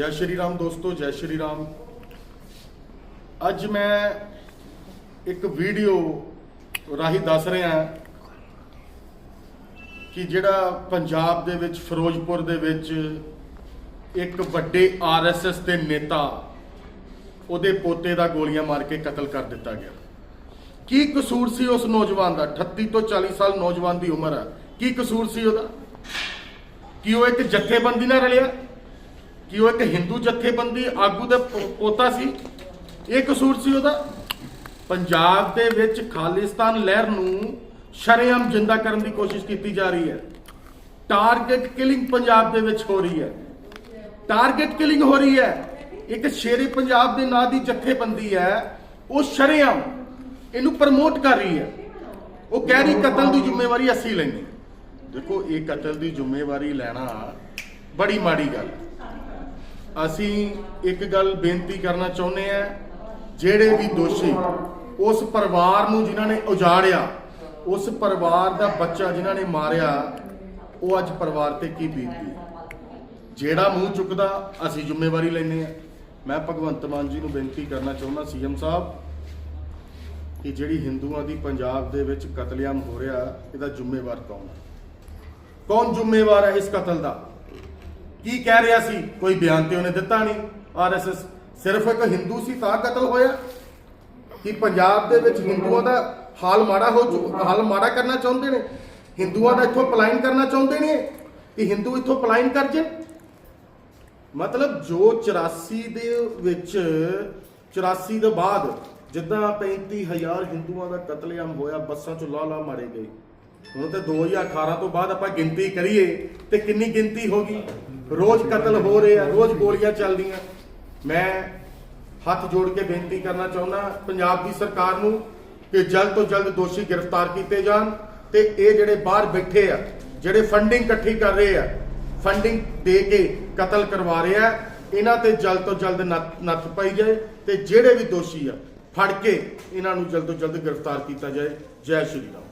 ਜੈ ਸ਼੍ਰੀ ਰਾਮ ਦੋਸਤੋ, ਜੈ ਸ਼੍ਰੀ ਰਾਮ। ਅੱਜ ਮੈਂ ਇੱਕ ਵੀਡੀਓ ਰਾਹੀਂ ਦੱਸ ਰਿਹਾ ਕਿ ਜਿਹੜਾ ਪੰਜਾਬ ਦੇ ਵਿੱਚ, ਫਿਰੋਜ਼ਪੁਰ ਦੇ ਵਿੱਚ ਇੱਕ ਵੱਡੇ ਆਰਐਸਐਸ ਦੇ ਨੇਤਾ ਉਹਦੇ ਪੋਤੇ ਦਾ ਗੋਲੀਆਂ ਮਾਰ ਕੇ ਕਤਲ ਕਰ ਦਿੱਤਾ ਗਿਆ। ਕੀ ਕਸੂਰ ਸੀ ਉਸ ਨੌਜਵਾਨ ਦਾ? 38 ਤੋਂ 40 ਸਾਲ ਨੌਜਵਾਨ ਦੀ ਉਮਰ ਹੈ ਕੀ ਕਸੂਰ ਸੀ ਉਹਦਾ? ਕਿ ਉਹ ਇੱਕ ਜਥੇਬੰਦੀ ਨਾਲ ਰਲਿਆ? ਕਿ ਉਹ ਇੱਕ ਹਿੰਦੂ ਜਥੇਬੰਦੀ ਆਗੂ ਦਾ ਪੋ- ਪੋਤਾ ਸੀ। ਇਹ ਕਸੂਰ ਸੀ ਉਹਦਾ। ਪੰਜਾਬ ਦੇ ਵਿੱਚ ਖਾਲਿਸਤਾਨ ਲਹਿਰ ਨੂੰ ਸ਼ਰੇਆਮ ਜਿੰਦਾ ਕਰਨ ਦੀ ਕੋਸ਼ਿਸ਼ ਕੀਤੀ ਜਾ ਰਹੀ ਹੈ। ਟਾਰਗੇਟ ਕਿਲਿੰਗ ਪੰਜਾਬ ਦੇ ਵਿੱਚ ਹੋ ਰਹੀ ਹੈ। ਟਾਰਗੇਟ ਕਿਲਿੰਗ ਹੋ ਰਹੀ ਹੈ। ਇੱਕ ਸ਼ੇਰੇ ਪੰਜਾਬ ਦੇ ਨਾਂ ਦੀ ਜਥੇਬੰਦੀ ਹੈ। ਉਹ ਸ਼ਰੇਆਮ ਇਹਨੂੰ ਪ੍ਰਮੋਟ ਕਰ ਰਹੀ ਹੈ। ਉਹ ਕਹਿ ਰਹੀ ਕਤਲ ਦੀ ਜ਼ਿੰਮੇਵਾਰੀ ਅਸੀਂ ਲੈਂਦੇ ਦੇਖੋ, ਇਹ ਕਤਲ ਦੀ ਜ਼ਿੰਮੇਵਾਰੀ ਲੈਣਾ ਬੜੀ ਮਾੜੀ ਗੱਲ ਹੈ। ਅਸੀਂ ਇੱਕ ਗੱਲ ਬੇਨਤੀ ਕਰਨਾ ਚਾਹੁੰਦੇ ਆ ਜਿਹੜੇ ਵੀ ਦੋਸ਼ੀ ਉਸ ਪਰਿਵਾਰ ਨੂੰ ਜਿਨ੍ਹਾਂ ਨੇ ਉਜਾੜਿਆ, ਉਸ ਪਰਿਵਾਰ ਦਾ ਬੱਚਾ ਜਿਨ੍ਹਾਂ ਨੇ ਮਾਰਿਆ, ਉਹ ਅੱਜ ਪਰਿਵਾਰ ਤੇ ਕੀ ਬੀਤਦੀ ਜਿਹੜਾ ਮੂੰਹ ਚੁੱਕਦਾ, ਅਸੀਂ ਜ਼ਿੰਮੇਵਾਰੀ ਲੈਨੇ ਆ ਮੈਂ ਭਗਵੰਤ ਮਾਨ ਜੀ ਨੂੰ ਬੇਨਤੀ ਕਰਨਾ ਚਾਹੁੰਦਾ, ਸੀਐਮ ਸਾਹਿਬ, ਕਿ ਜਿਹੜੀ ਹਿੰਦੂਆਂ ਦੀ ਪੰਜਾਬ ਦੇ ਵਿੱਚ ਕਤਲੇਆਮ ਹੋ ਰਿਹਾ, ਇਹਦਾ ਜ਼ਿੰਮੇਵਾਰ ਕੌਣ ਹੈ? ਕੌਣ ਜ਼ਿੰਮੇਵਾਰ ਹੈ ਇਸ ਕਤਲ ਦਾ? ਕੀ ਕਹਿ ਰਿਹਾ ਸੀ? ਕੋਈ ਬਿਆਨ ਤੇ ਉਹਨੇ ਦਿੱਤਾ ਨਹੀਂ। ਆਰਐਸਐਸ ਸਿਰਫ ਇੱਕ ਹਿੰਦੂ ਸੀ ਤਾਂ ਕਤਲ ਹੋਇਆ? ਕਿ ਪੰਜਾਬ ਦੇ ਵਿੱਚ ਹਿੰਦੂਆਂ ਦਾ ਹਾਲ ਮਾੜਾ ਹੋ ਚੁੱਕਾ ਹਾਲ ਮਾੜਾ ਕਰਨਾ ਚਾਹੁੰਦੇ ਨੇ? ਹਿੰਦੂਆਂ ਦਾ ਇੱਥੋਂ ਪਲਾਇਨ ਕਰਨਾ ਚਾਹੁੰਦੇ ਨੇ? ਕਿ ਹਿੰਦੂ ਇੱਥੋਂ ਪਲਾਇਨ ਕਰ ਜੇ? ਮਤਲਬ ਜੋ 84 ਦੇ ਵਿੱਚ 84 ਦੇ ਬਾਅਦ ਜਿੱਦਾਂ 35000 ਹਿੰਦੂਆਂ ਦਾ ਕਤਲੇਆਮ ਹੋਇਆ, ਬੱਸਾਂ ਚੋਂ ਲਾ ਲਾ ਮਾਰੇ ਗਏ। ਹੁਣ ਤੇ 2018 ਤੋਂ ਬਾਅਦ ਆਪਾਂ ਗਿਣਤੀ ਕਰੀਏ ਤੇ ਕਿੰਨੀ ਗਿਣਤੀ ਹੋ ਗਈ? ਰੋਜ਼ ਕਤਲ ਹੋ ਰਹੇ ਆ, ਰੋਜ਼ ਗੋਲੀਆਂ ਚੱਲਦੀਆਂ। ਮੈਂ ਹੱਥ ਜੋੜ ਕੇ ਬੇਨਤੀ ਕਰਨਾ ਚਾਹੁੰਦਾ, ਪੰਜਾਬ ਦੀ ਸਰਕਾਰ ਨੂੰ ਕਿ ਜਲਦ ਤੋਂ ਜਲਦ ਦੋਸ਼ੀ ਗ੍ਰਿਫਤਾਰ ਕੀਤੇ ਜਾਣ ਤੇ ਇਹ ਜਿਹੜੇ ਬਾਹਰ ਬੈਠੇ ਆ, ਜਿਹੜੇ ਫੰਡਿੰਗ ਇਕੱਠੀ ਕਰ ਰਹੇ ਆ ਫੰਡਿੰਗ ਦੇ ਕੇ ਕਤਲ ਕਰਵਾ ਰਹੇ ਆ, ਇਹਨਾਂ ਤੇ ਜਲਦ ਤੋਂ ਜਲਦ ਨੱਥ ਨੱਥ ਪਾਈ ਜਾਏ ਤੇ ਜਿਹੜੇ ਵੀ ਦੋਸ਼ੀ ਆ, ਫੜ ਕੇ ਇਹਨਾਂ ਨੂੰ ਜਲਦ ਤੋਂ ਜਲਦ ਗ੍ਰਿਫਤਾਰ ਕੀਤਾ ਜਾਏ। ਜੈ ਸ਼੍ਰੀ ਰਾਮ।